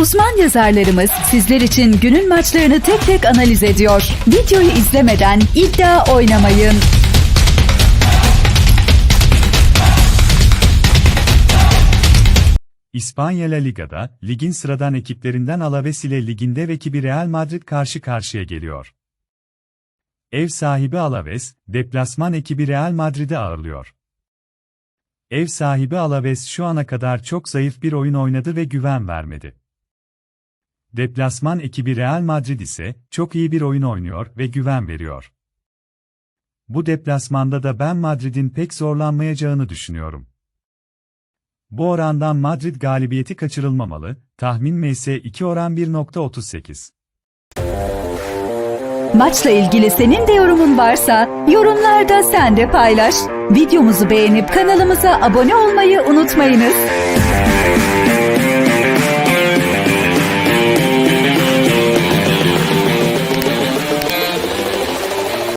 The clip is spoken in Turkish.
Uzman yazarlarımız sizler için günün maçlarını tek tek analiz ediyor. Videoyu izlemeden iddia oynamayın. İspanya La Liga'da, ligin sıradan ekiplerinden Alaves ile liginde rakibi Real Madrid karşı karşıya geliyor. Ev sahibi Alaves, deplasman ekibi Real Madrid'i ağırlıyor. Ev sahibi Alaves şu ana kadar çok zayıf bir oyun oynadı ve güven vermedi. Deplasman ekibi Real Madrid ise çok iyi bir oyun oynuyor ve güven veriyor. Bu deplasmanda da ben Madrid'in pek zorlanmayacağını düşünüyorum. Bu orandan Madrid galibiyeti kaçırılmamalı, tahmin MS 2 oran 1.38. Maçla ilgili senin de yorumun varsa yorumlarda sen de paylaş. Videomuzu beğenip kanalımıza abone olmayı unutmayınız.